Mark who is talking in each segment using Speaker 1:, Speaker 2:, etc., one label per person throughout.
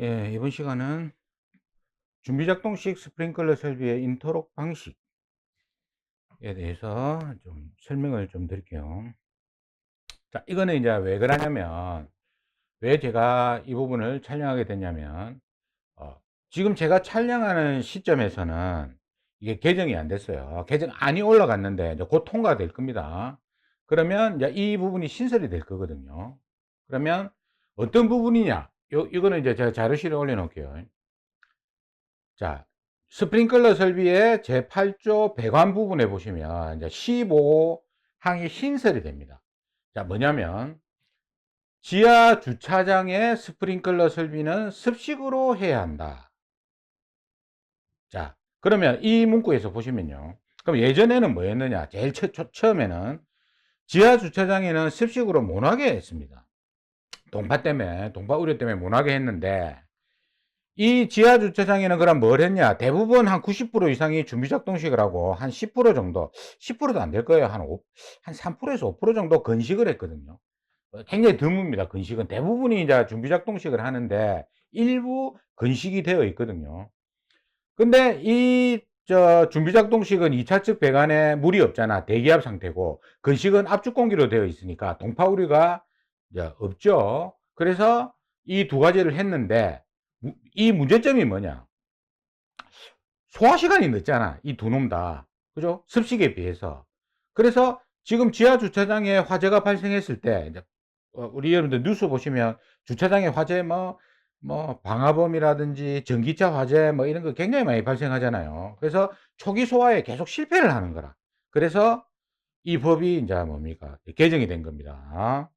Speaker 1: 예, 이번 시간은 준비작동식 스프링클러 설비의 인터록 방식에 대해서 좀 설명을 좀 드릴게요. 자, 이거는 이제 왜 그러냐면, 왜 제가 이 부분을 촬영하게 됐냐면, 어, 지금 제가 촬영하는 시점에서는 이게 개정이 안 됐어요. 개정 안이 올라갔는데, 이제 곧 통과될 겁니다. 그러면 이제 이 부분이 신설이 될 거거든요. 그러면 어떤 부분이냐? 요, 이거는 이제 제가 자료실에 올려놓을게요. 자, 스프링클러 설비의 제8조 배관 부분에 보시면 이제 15항이 신설이 됩니다. 자, 뭐냐면 지하 주차장의 스프링클러 설비는 습식으로 해야 한다. 자, 그러면 이 문구에서 보시면요. 그럼 예전에는 뭐였느냐? 제일 처, 처음에는 지하 주차장에는 습식으로 못하게 했습니다. 동파 때문에, 동파 우려 때문에 못 하게 했는데, 이 지하 주차장에는 그럼 뭘 했냐? 대부분 한 90% 이상이 준비 작동식을 하고, 한 10% 정도, 10%도 안 될 거예요. 한 5, 한 3%에서 5% 정도 건식을 했거든요. 어, 굉장히 드뭅니다. 건식은. 대부분이 이제 준비 작동식을 하는데, 일부 건식이 되어 있거든요. 근데 이, 저, 준비 작동식은 2차 측 배관에 물이 없잖아. 대기압 상태고, 건식은 압축 공기로 되어 있으니까, 동파 우려가 이제 없죠. 그래서 이 두 가지를 했는데 이 문제점이 뭐냐? 소화 시간이 늦잖아. 이 두 놈 다. 그죠? 습식에 비해서. 그래서 지금 지하 주차장에 화재가 발생했을 때 어, 우리 여러분들 뉴스 보시면 주차장에 화재 뭐, 뭐, 방화범이라든지 전기차 화재 뭐 이런 거 굉장히 많이 발생하잖아요. 그래서 초기 소화에 계속 실패를 하는 거라. 그래서 이 법이 이제 뭡니까? 개정이 된 겁니다.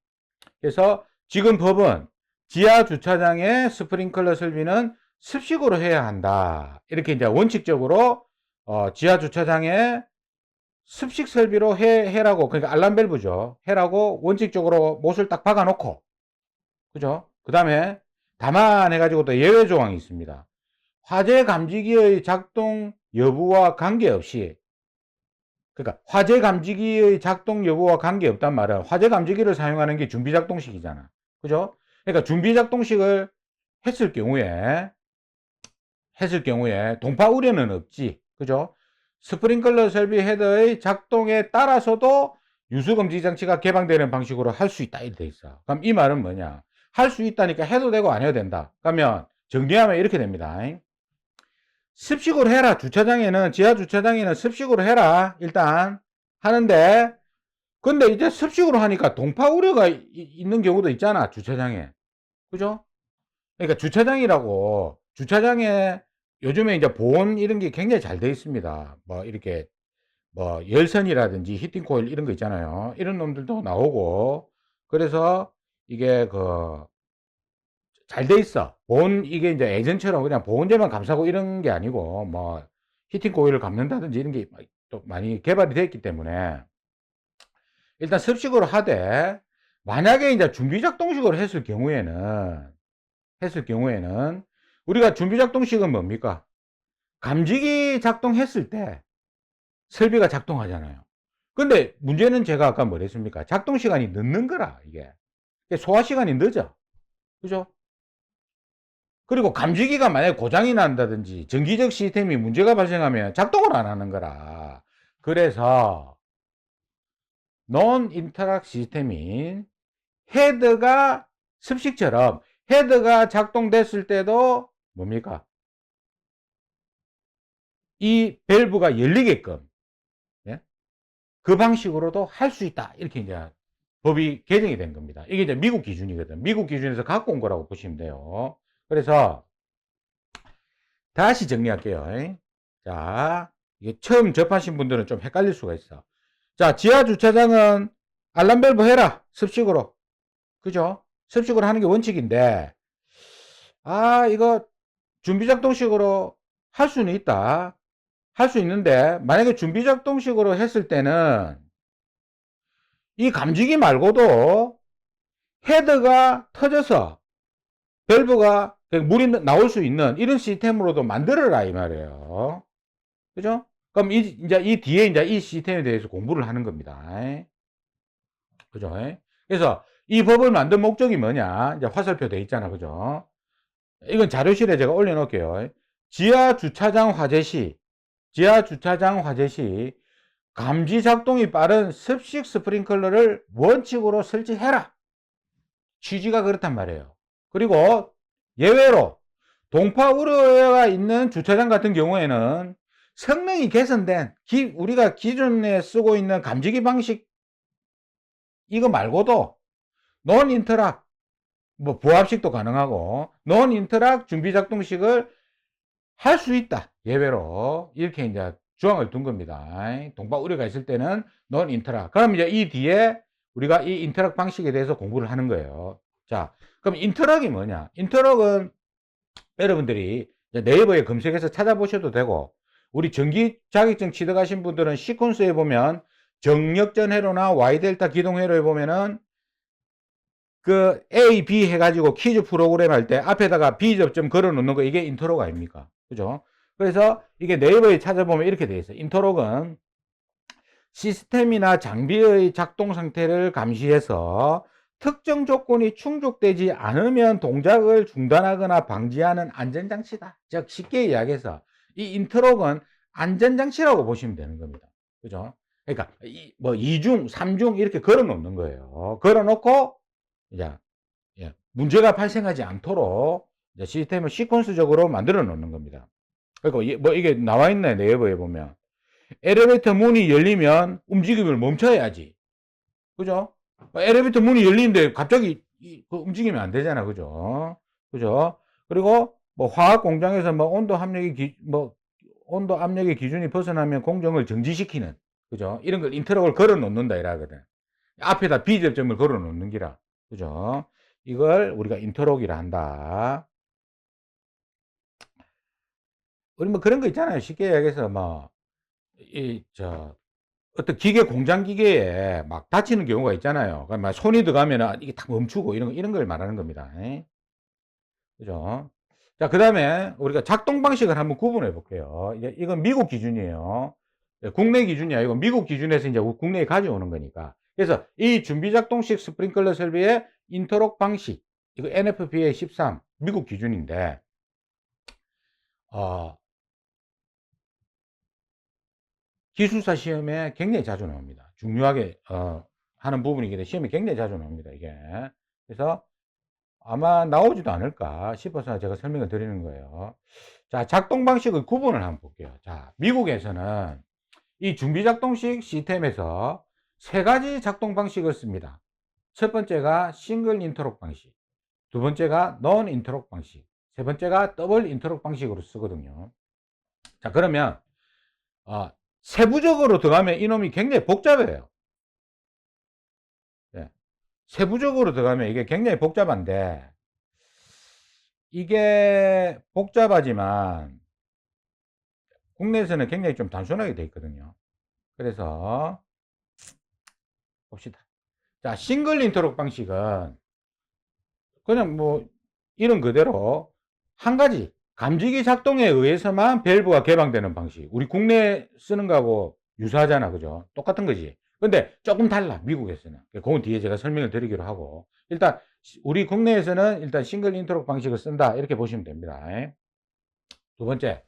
Speaker 1: 그래서 지금 법은 지하 주차장의 스프링클러 설비는 습식으로 해야 한다. 이렇게 이제 원칙적으로 어, 지하 주차장에 습식 설비로 해, 해라고 그러니까 알람 밸브죠. 해라고 원칙적으로 못을 딱 박아 놓고 그죠? 그 다음에 다만 해가지고 또 예외 조항이 있습니다. 화재 감지기의 작동 여부와 관계없이 그러니까 화재 감지기의 작동 여부와 관계없단 말은 화재 감지기를 사용하는 게 준비 작동식이잖아. 그죠? 그러니까 준비 작동식을 했을 경우에 했을 경우에 동파 우려는 없지. 그죠? 스프링클러 설비 헤더의 작동에 따라서도 유수 검지 장치가 개방되는 방식으로 할 수 있다 이렇게 돼 있어. 그럼 이 말은 뭐냐? 할 수 있다니까 해도 되고 안 해도 된다. 그러면 정리하면 이렇게 됩니다. 습식으로 해라. 주차장에는, 지하 주차장에는 습식으로 해라. 일단 하는데, 근데 이제 습식으로 하니까 동파 우려가 이- 있는 경우도 있잖아. 주차장에. 그죠? 그러니까 주차장이라고, 주차장에 요즘에 이제 보온 이런 게 굉장히 잘 돼 있습니다. 뭐 이렇게 뭐 열선이라든지 히팅 코일 이런 거 있잖아요. 이런 놈들도 나오고, 그래서 이게 그 잘 돼 있어. 보온, 이게 이제 예전처럼 그냥 보온제만 감싸고 이런 게 아니고, 뭐, 히팅 코일을 감는다든지 이런 게 또 많이 개발이 되어 있기 때문에, 일단 습식으로 하되, 만약에 이제 준비작동식으로 했을 경우에는, 했을 경우에는, 우리가 준비작동식은 뭡니까? 감지기 작동했을 때, 설비가 작동하잖아요. 근데 문제는 제가 아까 뭐랬습니까? 작동 시간이 늦는 거라, 이게. 소화 시간이 늦어. 그죠? 그리고 감지기가 만약에 고장이 난다든지 전기적 시스템이 문제가 발생하면 작동을 안 하는 거라. 그래서 논 인터락 시스템인 헤드가 습식처럼 헤드가 작동됐을 때도 뭡니까? 이 밸브가 열리게끔 예? 그 방식으로도 할 수 있다. 이렇게 이제 법이 개정이 된 겁니다. 이게 이제 미국 기준이거든. 미국 기준에서 갖고 온 거라고 보시면 돼요. 그래서 다시 정리할게요. 자, 이게 처음 접하신 분들은 좀 헷갈릴 수가 있어. 자, 지하 주차장은 알람 밸브 해라. 습식으로. 그죠? 습식으로 하는 게 원칙인데 아, 이거 준비 작동식으로 할 수는 있다. 할 수 있는데 만약에 준비 작동식으로 했을 때는 이 감지기 말고도 헤드가 터져서 밸브가 물이 나올 수 있는 이런 시스템으로도 만들어라 이 말이에요. 그죠? 그럼 이, 이제 이 뒤에 이제 이 시스템에 대해서 공부를 하는 겁니다. 그죠? 그래서 이 법을 만든 목적이 뭐냐? 이제 화살표 돼 있잖아. 그죠? 이건 자료실에 제가 올려놓을게요. 지하 주차장 화재 시, 지하 주차장 화재 시 감지 작동이 빠른 습식 스프링클러를 원칙으로 설치해라. 취지가 그렇단 말이에요. 그리고 예외로 동파 우려가 있는 주차장 같은 경우에는 성능이 개선된 기- 우리가 기존에 쓰고 있는 감지기 방식 이거 말고도 논 인터락 뭐 부합식도 가능하고 논 인터락 준비 작동식을 할 수 있다. 예외로 이렇게 이제 조항을 둔 겁니다. 동파 우려가 있을 때는 논 인터락 그럼 이제 이 뒤에 우리가 이 인터락 방식에 대해서 공부를 하는 거예요. 자 그럼 인터락이 뭐냐 인터락은 여러분들이 네이버에 검색해서 찾아보셔도 되고 우리 전기 자격증 취득하신 분들은 시퀀스에 보면 정력전 회로나 Y 델타 기동 회로에 보면은 그 A, B 해가지고 퀴즈 프로그램 할 때 앞에다가 B 접점 걸어 놓는 거 이게 인터로그 아닙니까? 그죠? 그래서 이게 네이버에 찾아보면 이렇게 돼 있어요. 인터로그는 시스템이나 장비의 작동 상태를 감시해서 특정 조건이 충족되지 않으면 동작을 중단하거나 방지하는 안전장치다. 즉 쉽게 이야기해서 이 인터로그는 안전장치라고 보시면 되는 겁니다. 그죠? 그러니까 이, 뭐 2중, 3중 이렇게 걸어 놓는 거예요. 걸어 놓고 이제 예, 문제가 발생하지 않도록 시스템을 시퀀스적으로 만들어 놓는 겁니다. 이- 뭐 이게 나와 있네 네이버에 보면 엘리베이터 문이 열리면 움직임을 멈춰야지. 그죠? 엘리베이터 문이 열리는데 갑자기 이- 그 움직이면 안 되잖아. 그죠? 그죠? 그리고 뭐 화학 공장에서 뭐 온도 압력이 기, 뭐 온도 압력의 기준이 벗어나면 공정을 정지시키는 그죠? 이런 걸 인터럭을 걸어 놓는다 이라거든. 앞에다 비접점을 걸어 놓는 기라. 그죠? 이걸 우리가 인터럭이라 한다. 우리 뭐 그런 거 있잖아요. 쉽게 얘기해서 뭐, 이, 저, 어떤 기계, 공장 기계에 막 다치는 경우가 있잖아요. 그러니까 막 손이 들어가면 이게 탁 멈추고 이런, 거- 이런 걸 말하는 겁니다. 예? 그죠? 자, 그 다음에 우리가 작동 방식을 한번 구분해 볼게요. 이게, 이건 미국 기준이에요. 예, 국내 기준이 아니고 미국 기준에서 이제 국내에 가져오는 거니까. 그래서 이 준비 작동식 스프링클러 설비의 인터록 방식, 이거 NFPA 13, 미국 기준인데, 어, 기술사 시험에 굉장히 자주 나옵니다. 중요하게 어, 하는 부분이기 때문에 시험에 굉장히 자주 나옵니다. 이게 그래서 아마 나오지도 않을까 싶어서 제가 설명을 드리는 거예요. 자, 작동 방식의 구분을 한번 볼게요. 자, 미국에서는 이 준비 작동식 시스템에서 세 가지 작동 방식을 씁니다. 첫 번째가 싱글 인터록 방식, 두 번째가 non 인터록 방식, 세 번째가 더블 인터록 방식으로 쓰거든요. 자, 그러면 어, 세부적으로 들어가면 이놈이 굉장히 복잡해요. 예. 세부적으로 들어가면 이게 굉장히 복잡한데, 이게 복잡하지만, 국내에서는 굉장히 좀 단순하게 되어 있거든요. 그래서, 봅시다. 자, 싱글 인터록 방식은, 그냥 뭐, 이런 그대로, 한 가지, 감지기 작동에 의해서만 밸브가 개방되는 방식. 우리 국내 쓰는 거하고 유사하잖아. 그죠? 똑같은 거지. 근데 조금 달라. 미국에서는. 그건 뒤에 제가 설명을 드리기로 하고. 일단, 우리 국내에서는 일단 싱글 인터록 방식을 쓴다. 이렇게 보시면 됩니다. 두 번째.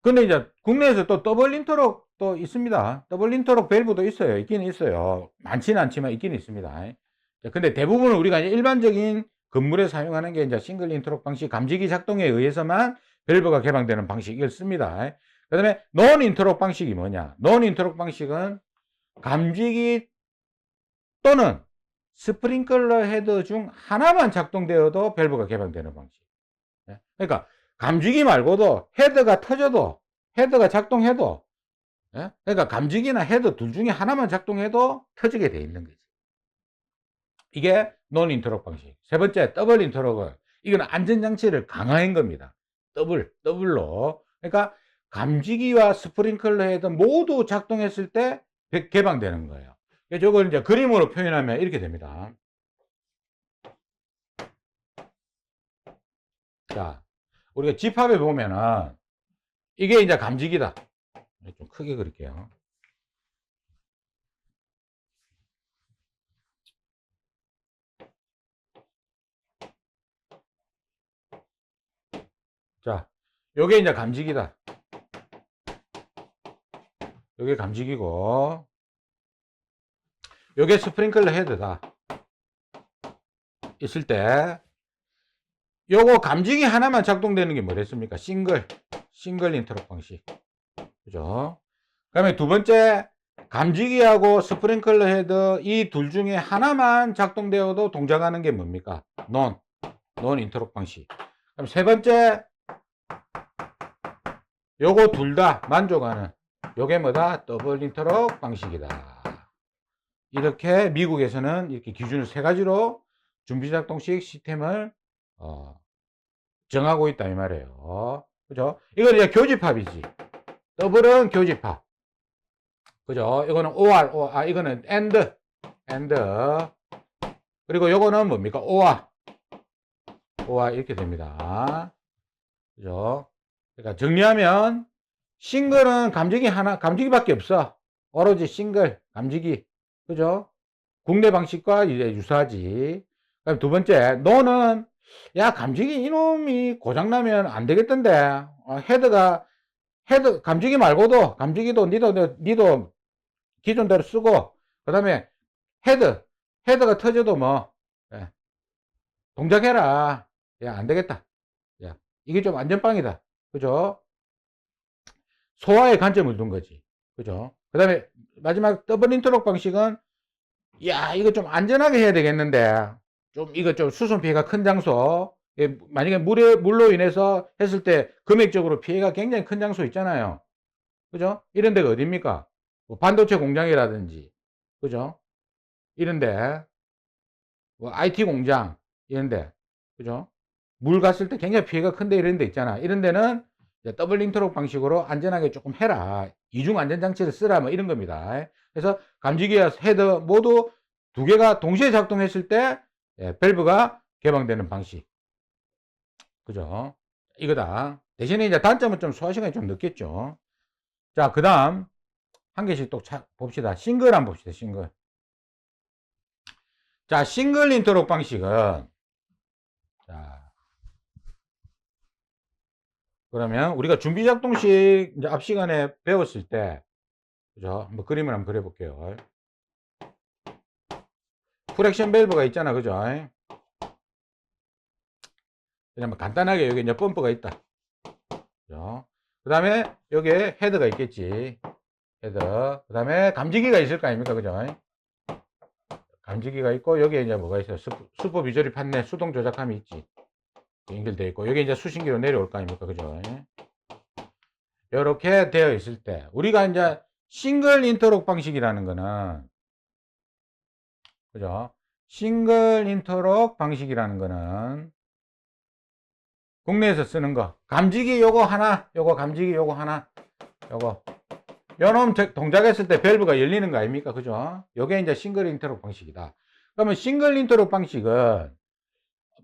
Speaker 1: 근데 이제 국내에서 또 더블 인터록 또 있습니다. 더블 인터록 밸브도 있어요. 있기는 있어요. 많지는 않지만 있기는 있습니다. 근데 대부분 우리가 일반적인 건물에 사용하는 게 이제 싱글 인터록 방식 감지기 작동에 의해서만 밸브가 개방되는 방식을 씁니다. 그 다음에 논 인터록 방식이 뭐냐? 논 인터록 방식은 감지기 또는 스프링클러 헤드 중 하나만 작동되어도 밸브가 개방되는 방식. 그러니까 감지기 말고도 헤드가 터져도 헤드가 작동해도 그러니까 감지기나 헤드 둘 중에 하나만 작동해도 터지게 돼 있는 거지. 이게 논 인터록 방식. 세 번째, 더블 인터록은 이건 안전장치를 강화한 겁니다. 더블, 더블로. 그러니까 감지기와 스프링클러 헤드 모두 작동했을 때 개방되는 거예요. 저걸 이제 그림으로 표현하면 이렇게 됩니다. 자, 우리가 집합에 보면은 이게 이제 감지기다. 좀 크게 그릴게요. 자, 요게 이제 감지기다. 요게 감지기고, 요게 스프링클러 헤드다. 있을 때, 요거 감지기 하나만 작동되는 게 뭐랬습니까? 싱글, 싱글 인터럽 방식. 그죠? 그 다음에 두 번째, 감지기하고 스프링클러 헤드 이 둘 중에 하나만 작동되어도 동작하는 게 뭡니까? 논, 논 인터럽 방식. 그럼 세 번째, 요거 둘 다 만족하는 요게 뭐다? 더블 인터럽 방식이다. 이렇게 미국에서는 이렇게 기준을 세 가지로 준비작동식 시스템을 어, 정하고 있다 이 말이에요. 그죠? 이건 이제 교집합이지. 더블은 교집합. 그죠? 이거는 OR, OR, 아, 이거는 AND, AND. 그리고 요거는 뭡니까? OR. OR 이렇게 됩니다. 그죠? 그러니까 정리하면 싱글은 감지기 하나, 감지기밖에 없어. 오로지 싱글, 감지기. 그죠? 국내 방식과 이제 유사하지. 그다음 두 번째, 노는 야, 감지기 이놈이 고장나면 안 되겠던데. 어, 헤드가, 헤드, 감지기 말고도, 감지기도 니도, 니도 기존대로 쓰고, 그 다음에 헤드, 헤드가 터져도 뭐, 예, 동작해라. 야, 안 되겠다. 야, 이게 좀 안전빵이다. 그죠? 소화의 관점을 둔 거지. 그죠? 그 다음에 마지막 더블 인터록 방식은, 야, 이거 좀 안전하게 해야 되겠는데, 좀, 이거 좀 수손 피해가 큰 장소, 예, 만약에 물에, 물로 인해서 했을 때 금액적으로 피해가 굉장히 큰 장소 있잖아요. 그죠? 이런 데가 어딥니까? 뭐 반도체 공장이라든지, 그죠? 이런데, 뭐 IT 공장, 이런데, 그죠? 물 갔을 때 굉장히 피해가 큰데 이런 데 있잖아. 이런 데는 더블 링트록 방식으로 안전하게 조금 해라. 이중 안전장치를 쓰라. 뭐 이런 겁니다. 그래서 감지기와 헤드 모두 두 개가 동시에 작동했을 때 예, 밸브가 개방되는 방식. 그죠? 이거다. 대신에 이제 단점은 좀 소화 시간이 좀 늦겠죠. 자, 그 다음, 한 개씩 또 차, 봅시다. 싱글 한번 봅시다, 싱글. 자, 싱글 인터록 방식은, 자, 그러면 우리가 준비 작동식 이제 앞 시간에 배웠을 때, 그죠? 한번 그림을 한번 그려볼게요. 프렉션 밸브가 있잖아, 그죠? 그냥 뭐 간단하게 여기 이제 펌프가 있다. 그죠? 그 다음에 여기에 헤드가 있겠지. 헤드. 그 다음에 감지기가 있을 거 아닙니까? 그죠? 감지기가 있고, 여기에 이제 뭐가 있어요? 슈퍼, 슈퍼 비저리 판넬 수동 조작함이 있지. 연결되어 있고, 여기 이제 수신기로 내려올 거 아닙니까? 그죠? 이렇게 되어 있을 때, 우리가 이제 싱글 인터록 방식이라는 거는, 그죠? 싱글 인터록 방식이라는 거는, 국내에서 쓰는 거. 감지기 요거 하나, 요거 감지기 요거 하나, 요거. 요놈 동작했을 때 밸브가 열리는 거 아닙니까? 그죠? 요게 이제 싱글 인터록 방식이다. 그러면 싱글 인터록 방식은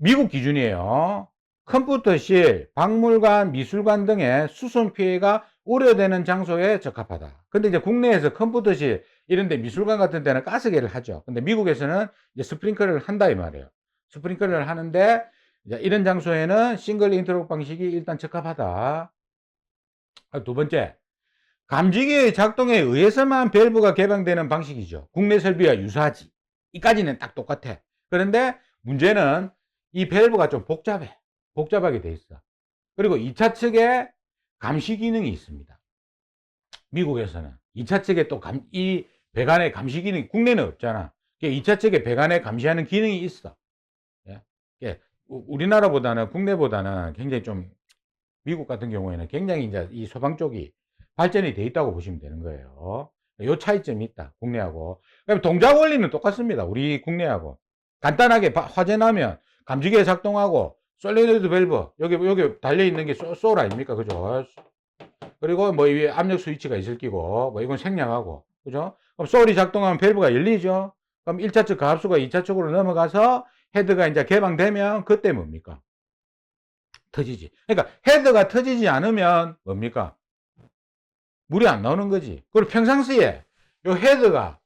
Speaker 1: 미국 기준이에요. 컴퓨터실, 박물관, 미술관 등의 수손 피해가 우려되는 장소에 적합하다. 근데 이제 국내에서 컴퓨터실, 이런데 미술관 같은 데는 가스개를 하죠. 근데 미국에서는 이제 스프링클러를 한다 이 말이에요. 스프링클러를 하는데 이런 장소에는 싱글 인터록 방식이 일단 적합하다. 아, 두 번째, 감지기의 작동에 의해서만 밸브가 개방되는 방식이죠. 국내 설비와 유사하지. 이까지는 딱 똑같아. 그런데 문제는 이 밸브가 좀 복잡해. 복잡하게 돼 있어. 그리고 2차 측에 감시 기능이 있습니다. 미국에서는 2차 측에 또 감, 이 배관의 감시 기능이 국내는 없잖아. 2차 측에 배관에 감시하는 기능이 있어. 예. 우리나라보다는 국내보다는 굉장히 좀 미국 같은 경우에는 굉장히 이제 이 소방 쪽이 발전이 돼 있다고 보시면 되는 거예요. 요 차이점이 있다. 국내하고. 동작 원리는 똑같습니다. 우리 국내하고. 간단하게 화재 나면 감지기에 작동하고 솔리드 밸브 여기 여기 달려 있는 게 소, 솔 아닙니까? 그죠? 그리고 뭐 위에 압력 스위치가 있을 끼고 뭐 이건 생략하고 그죠? 그럼 솔이 작동하면 밸브가 열리죠. 그럼 1차 측 가압수가 2차 측으로 넘어가서 헤드가 이제 개방되면 그때 뭡니까? 터지지. 그러니까 헤드가 터지지 않으면 뭡니까? 물이 안 나오는 거지. 그리고 평상시에 요 헤드가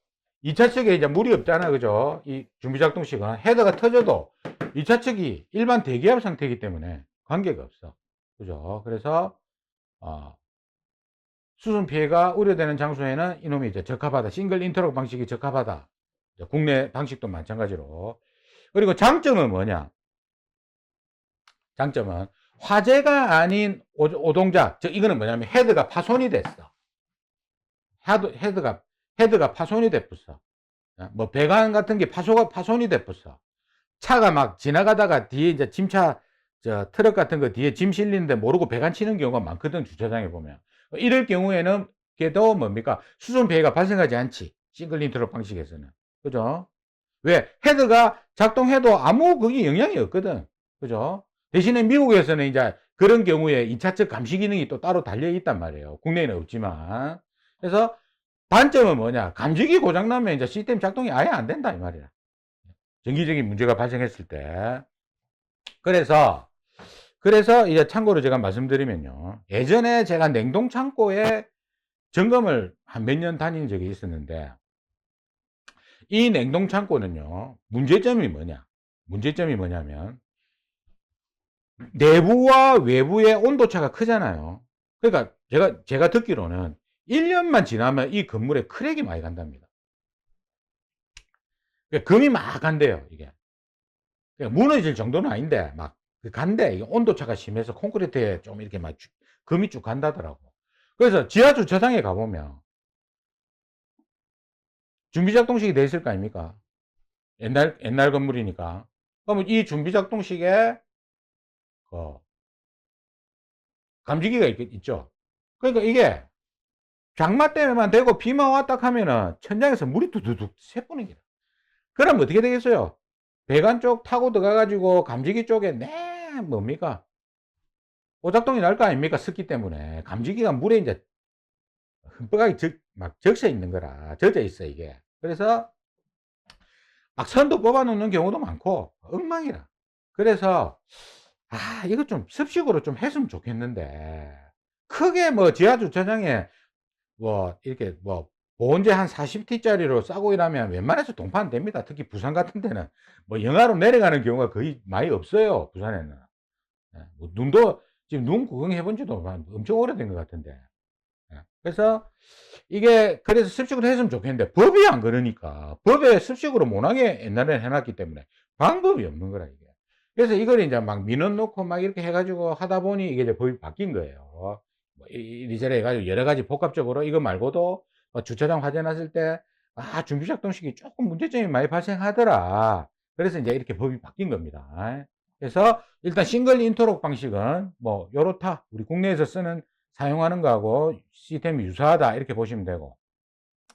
Speaker 1: 2차 측에 이제 물이 없잖아. 그죠? 이 준비 작동식은 헤드가 터져도 2차 측이 일반 대기압 상태이기 때문에 관계가 없어. 그죠? 그래서 어 수순 피해가 우려되는 장소에는 이놈이 이제 적합하다. 싱글 인터럭 방식이 적합하다. 국내 방식도 마찬가지로. 그리고 장점은 뭐냐? 장점은 화재가 아닌 오- 오동작, 즉 이거는 뭐냐면 헤드가 파손이 됐어. 헤드, 헤드가 헤드가 파손이 됐어. 뭐 배관 같은 게 파손가 파손이 됐어. 차가 막 지나가다가 뒤에 이제 짐차 저 트럭 같은 거 뒤에 짐 실리는데 모르고 배관 치는 경우가 많거든 주차장에 보면. 이럴 경우에는 걔도 뭡니까 수송 피해가 발생하지 않지 싱글 인트럭 방식에서는 그죠? 왜 헤드가 작동해도 아무 그게 영향이 없거든. 그죠? 대신에 미국에서는 이제 그런 경우에 2차측 감시 기능이 또 따로 달려 있단 말이에요. 국내에는 없지만. 그래서 단점은 뭐냐? 감지기 고장나면 이제 시스템 작동이 아예 안 된다 이 말이야. 정기적인 문제가 발생했을 때. 그래서 그래서 이제 참고로 제가 말씀드리면요. 예전에 제가 냉동 창고에 점검을 한 몇 년 다닌 적이 있었는데 이 냉동 창고는요. 문제점이 뭐냐? 문제점이 뭐냐면 내부와 외부의 온도차가 크잖아요. 그러니까 제가 제가 듣기로는 1년만 지나면 이 건물에 크랙이 많이 간답니다. 그러니까 금이 막 간대요, 이게. 그러니까 무너질 정도는 아닌데 막 간대. 온도차가 심해서 콘크리트에 좀 이렇게 막 쭉- 금이 쭉 간다더라고. 그래서 지하 주차장에 가보면 준비작동식이 돼 있을 거 아닙니까? 옛날 옛날 건물이니까. 그러면 이 준비작동식에 그 감지기가 있, 있죠. 그러니까 이게 장마 때문에만 되고 비만 왔다 하면은 천장에서 물이 두두둑 새뿌는 게. 그럼 어떻게 되겠어요? 배관 쪽 타고 들어가가지고 감지기 쪽에 네 뭡니까? 오작동이 날 거 아닙니까? 습기 때문에 감지기가 물에 이제 흠뻑하게 적, 막 적셔 있는 거라 젖어 있어 이게. 그래서 막 선도 뽑아 놓는 경우도 많고 엉망이라. 그래서 아 이거 좀 습식으로 좀 했으면 좋겠는데 크게 뭐 지하 주차장에 뭐 이렇게 뭐 보온재 한 40T짜리로 싸고 이러면 웬만해서 안 됩니다. 특히 부산 같은 데는 뭐 영하로 내려가는 경우가 거의 많이 없어요. 부산에는. 예, 뭐 눈도 지금 눈 구경해 본 지도 한 엄청 오래된 것 같은데. 예, 그래서 이게 그래서 습식으로 했으면 좋겠는데 법이 안 그러니까 법에 습식으로 못하게 옛날에 해놨기 때문에 방법이 없는 거라 이게. 그래서 이걸 이제 막 민원 놓고 막 이렇게 해가지고 하다 보니 이게 이제 법이 바뀐 거예요. 뭐 이- 이리저리 해가지고 여러 가지 복합적으로 이거 말고도 어, 주차장 화재 났을 때, 아, 준비작 동식이 조금 문제점이 많이 발생하더라. 그래서 이제 이렇게 법이 바뀐 겁니다. 그래서 일단 싱글 인터록 방식은 뭐, 요렇다. 우리 국내에서 쓰는, 사용하는 거하고 시스템이 유사하다. 이렇게 보시면 되고.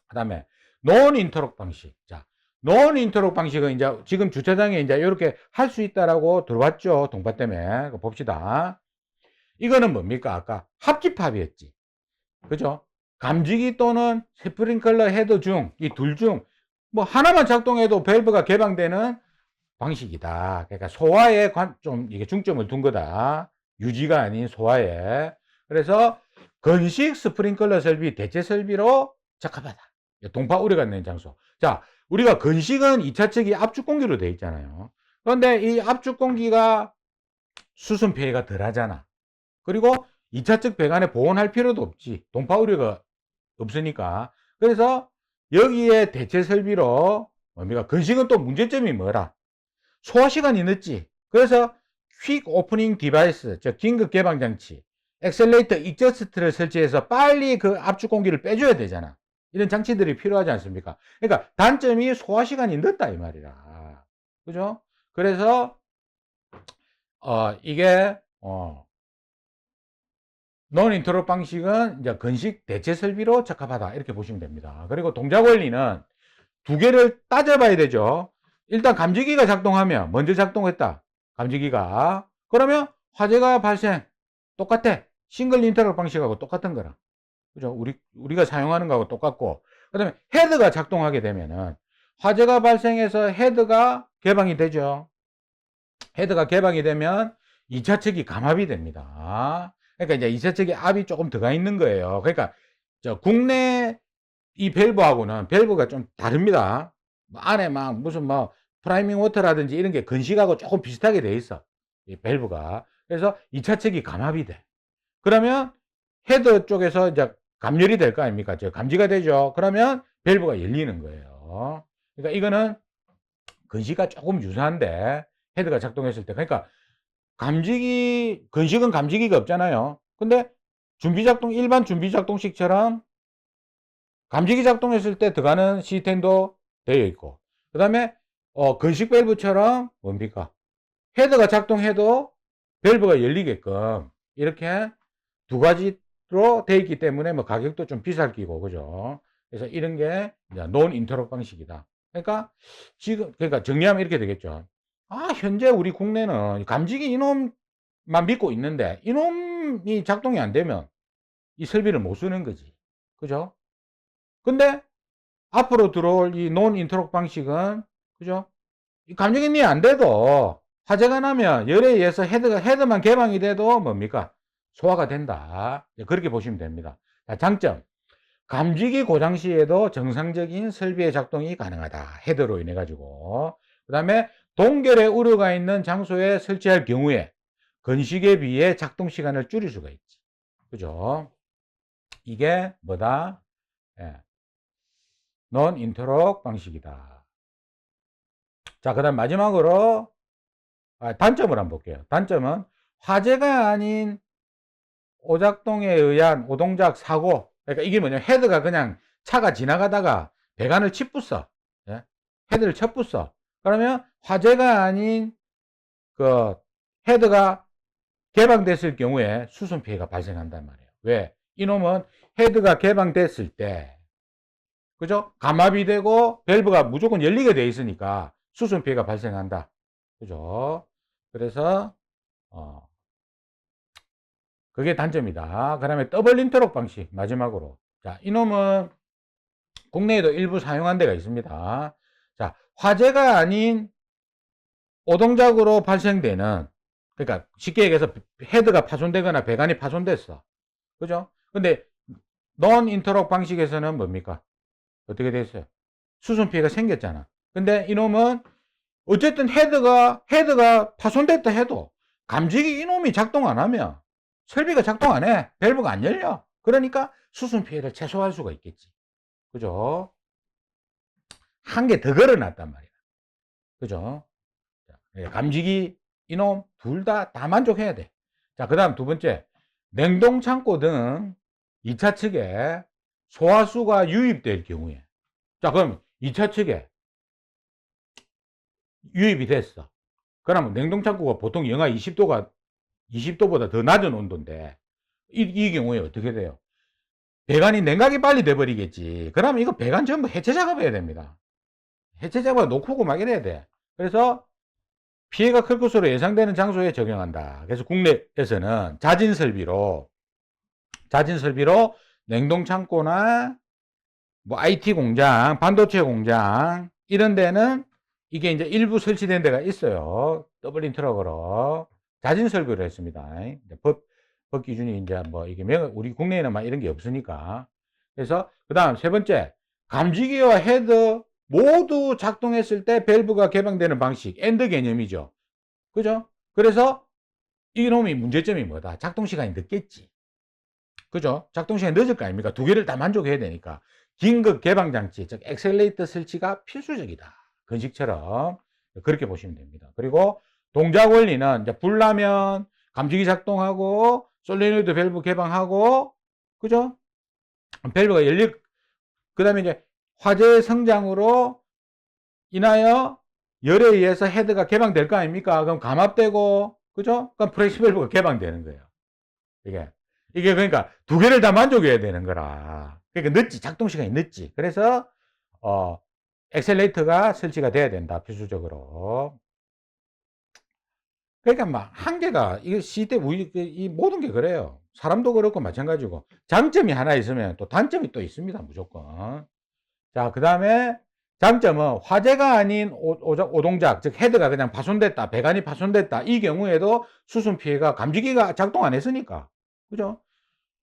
Speaker 1: 그 다음에, 논 인터록 방식. 자, 논 인터록 방식은 이제 지금 주차장에 이제 이렇게 할 수 있다라고 들어왔죠. 동파 때문에. 봅시다. 이거는 뭡니까? 아까 합집합이었지. 그죠? 감지기 또는 스프링클러 헤드 중, 이 둘 중, 뭐 하나만 작동해도 밸브가 개방되는 방식이다. 그러니까 소화에 관, 좀 이게 중점을 둔 거다. 유지가 아닌 소화에. 그래서 건식 스프링클러 설비, 대체 설비로 적합하다. 동파 우려가 있는 장소. 자, 우리가 건식은 2차 측이 압축 공기로 되어 있잖아요. 그런데 이 압축 공기가 수순 피해가 덜 하잖아. 그리고 2차측 배관에 보온할 필요도 없지. 동파 우려가 없으니까. 그래서 여기에 대체 설비로 뭡니까? 건식은 또 문제점이 뭐라? 소화 시간이 늦지. 그래서 퀵 오프닝 디바이스, 즉 긴급 개방 장치, 엑셀레이터 익저스트를 설치해서 빨리 그 압축 공기를 빼줘야 되잖아. 이런 장치들이 필요하지 않습니까? 그러니까 단점이 소화 시간이 늦다 이 말이라. 그죠? 그래서 어 이게 어 논 인트로 방식은 이제 건식 대체 설비로 적합하다 이렇게 보시면 됩니다. 그리고 동작 원리는 두 개를 따져봐야 되죠. 일단 감지기가 작동하면 먼저 작동했다. 감지기가 그러면 화재가 발생 똑같아. 싱글 인터럴 방식하고 똑같은 거라. 그죠? 우리 우리가 사용하는 거하고 똑같고 그다음에 헤드가 작동하게 되면은 화재가 발생해서 헤드가 개방이 되죠. 헤드가 개방이 되면 2차 측이 감압이 됩니다. 그러니까 이제 2차 측에 압이 조금 들어가 있는 거예요. 그러니까 저 국내 이 밸브하고는 밸브가 좀 다릅니다. 뭐 안에 막 무슨 뭐 프라이밍 워터라든지 이런 게 건식하고 조금 비슷하게 돼 있어. 이 밸브가. 그래서 2차 측이 감압이 돼. 그러면 헤드 쪽에서 이제 감열이 될 거 아닙니까? 저 감지가 되죠. 그러면 밸브가 열리는 거예요. 그러니까 이거는 건식과 조금 유사한데 헤드가 작동했을 때 그러니까 감지기 건식은 감지기가 없잖아요. 근데 준비 작동 일반 준비 작동식처럼 감지기 작동했을 때 들어가는 시스템도 되어 있고 그 다음에 어, 건식 밸브처럼 뭡니까? 헤드가 작동해도 밸브가 열리게끔 이렇게 두 가지로 되어 있기 때문에 뭐 가격도 좀 비쌀 끼고 그죠? 그래서 이런 게 논 인터럽 방식이다. 그러니까 지금 그러니까 정리하면 이렇게 되겠죠. 아 현재 우리 국내는 감지기 이놈만 믿고 있는데 이놈이 작동이 안 되면 이 설비를 못 쓰는 거지. 그죠? 근데 앞으로 들어올 이 논 인터럽 방식은 그죠? 이 감지기이 안 돼도 화재가 나면 열에 의해서 헤드가 헤드만 개방이 돼도 뭡니까? 소화가 된다. 예, 그렇게 보시면 됩니다. 자, 장점. 감지기 고장 시에도 정상적인 설비의 작동이 가능하다. 헤드로 인해 가지고. 그다음에 동결의 우려가 있는 장소에 설치할 경우에 건식에 비해 작동 시간을 줄일 수가 있지. 그죠? 이게 뭐다? 예. 논 인터록 방식이다. 자, 그 다음 마지막으로 아, 단점을 한번 볼게요. 단점은 화재가 아닌 오작동에 의한 오동작 사고 그러니까 이게 뭐냐면 헤드가 그냥 차가 지나가다가 배관을 치부어 예? 헤드를 쳐부어 그러면 화재가 아닌 그 헤드가 개방됐을 경우에 수선 피해가 발생한단 말이에요. 왜? 이놈은 헤드가 개방됐을 때 그죠? 감압이 되고 밸브가 무조건 열리게 돼 있으니까 수선 피해가 발생한다. 그죠? 그래서 어 그게 단점이다. 그 다음에 더블 인터록 방식 마지막으로 자 이놈은 국내에도 일부 사용한 데가 있습니다. 자 화재가 아닌 오동작으로 발생되는 그러니까 쉽게 얘기해서 헤드가 파손되거나 배관이 파손됐어. 그죠? 근데 논 인터록 방식에서는 뭡니까? 어떻게 됐어요? 수선 피해가 생겼잖아. 근데 이놈은 어쨌든 헤드가 헤드가 파손됐다 해도 감지기 이놈이 작동 안 하면 설비가 작동 안 해. 밸브가 안 열려. 그러니까 수순 피해를 최소화할 수가 있겠지. 그죠? 한 개 더 걸어놨단 말이야. 그죠? 예, 감지기 이놈 둘 다 다 만족해야 돼. 자, 그 다음 두 번째. 냉동 창고 등 2차 측에 소화수가 유입될 경우에. 자, 그럼 2차 측에 유입이 됐어. 그러면 냉동 창고가 보통 영하 20도가 20도보다 더 낮은 온도인데 이, 이 경우에 어떻게 돼요? 배관이 냉각이 빨리 돼버리겠지. 그러면 이거 배관 전부 해체 작업해야 됩니다. 해체 작업 놓고 막 이래야 돼. 그래서 피해가 클 것으로 예상되는 장소에 적용한다. 그래서 국내에서는 자진 설비로 자진 설비로 냉동 창고나 뭐 IT 공장, 반도체 공장 이런 데는 이게 이제 일부 설치된 데가 있어요. 더블 인 트럭으로. 자진 설비를 했습니다. 법, 법 기준이 이제 뭐 이게 명, 우리 국내에는 막 이런 게 없으니까. 그래서 그 다음 세 번째, 감지기와 헤드 모두 작동했을 때 밸브가 개방되는 방식, 엔드 개념이죠. 그죠? 그래서 이놈이 문제점이 뭐다? 작동 시간이 늦겠지. 그죠? 작동 시간이 늦을 거 아닙니까? 두 개를 다 만족해야 되니까. 긴급 개방 장치, 즉 엑셀레이터 설치가 필수적이다. 건식처럼 그렇게 보시면 됩니다. 그리고 동작 원리는 이제 불나면 감지기 작동하고 솔레노이드 밸브 개방하고 그죠? 밸브가 열릴 그다음에 이제 화재의 성장으로 인하여 열에 의해서 헤드가 개방될 거 아닙니까? 그럼 감압되고 그죠? 그럼 프레시 밸브가 개방되는 거예요. 이게 이게 그러니까 두 개를 다 만족해야 되는 거라. 그러니까 늦지 작동 시간이 늦지. 그래서 어 엑셀레이터가 설치가 돼야 된다 필수적으로. 그러니까 막 한계가 이거 시대 그이 모든 게 그래요. 사람도 그렇고 마찬가지고 장점이 하나 있으면 또 단점이 또 있습니다 무조건. 자 그 다음에 장점은 화재가 아닌 오, 오동작 즉 헤드가 그냥 파손됐다 배관이 파손됐다 이 경우에도 수순 피해가 감지기가 작동 안 했으니까 그죠?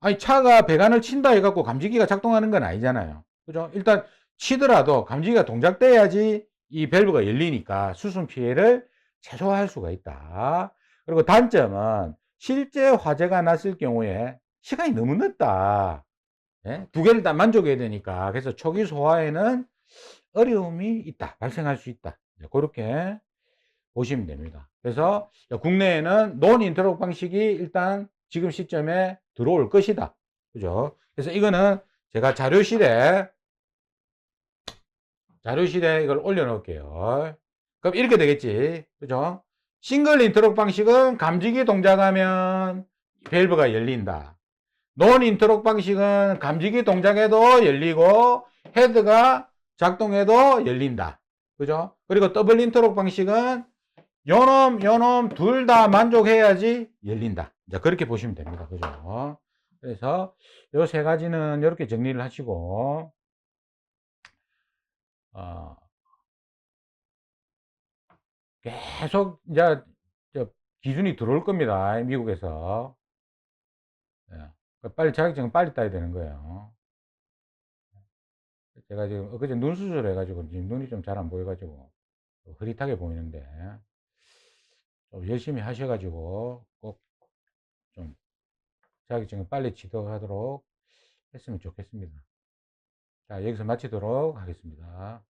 Speaker 1: 아니 차가 배관을 친다 해갖고 감지기가 작동하는 건 아니잖아요. 그죠? 일단 치더라도 감지기가 동작돼야지 이 밸브가 열리니까 수순 피해를 최소화할 수가 있다. 그리고 단점은 실제 화재가 났을 경우에 시간이 너무 늦다. 예? 두 개를 다 만족해야 되니까. 그래서 초기 소화에는 어려움이 있다. 발생할 수 있다. 그렇게 보시면 됩니다. 그래서 국내에는 논 인터록 방식이 일단 지금 시점에 들어올 것이다. 그죠? 그래서 이거는 제가 자료실에 자료실에 이걸 올려놓을게요. 그럼 이렇게 되겠지. 그죠? 싱글 인터록 방식은 감지기 동작하면 밸브가 열린다. 논 인터록 방식은 감지기 동작에도 열리고 헤드가 작동해도 열린다. 그죠? 그리고 더블 인터록 방식은 요놈, 요놈 둘 다 만족해야지 열린다. 이제 그렇게 보시면 됩니다. 그죠? 그래서 요 세 가지는 이렇게 정리를 하시고, 어, 계속 이제 저 기준이 들어올 겁니다. 미국에서. 예. 빨리 자격증 빨리 따야 되는 거예요. 제가 지금 엊그제 눈 수술을 해가지고 지금 눈이 좀 잘 안 보여가지고 흐릿하게 보이는데 좀 열심히 하셔가지고 꼭 좀 자격증을 빨리 취득하도록 했으면 좋겠습니다. 자, 여기서 마치도록 하겠습니다.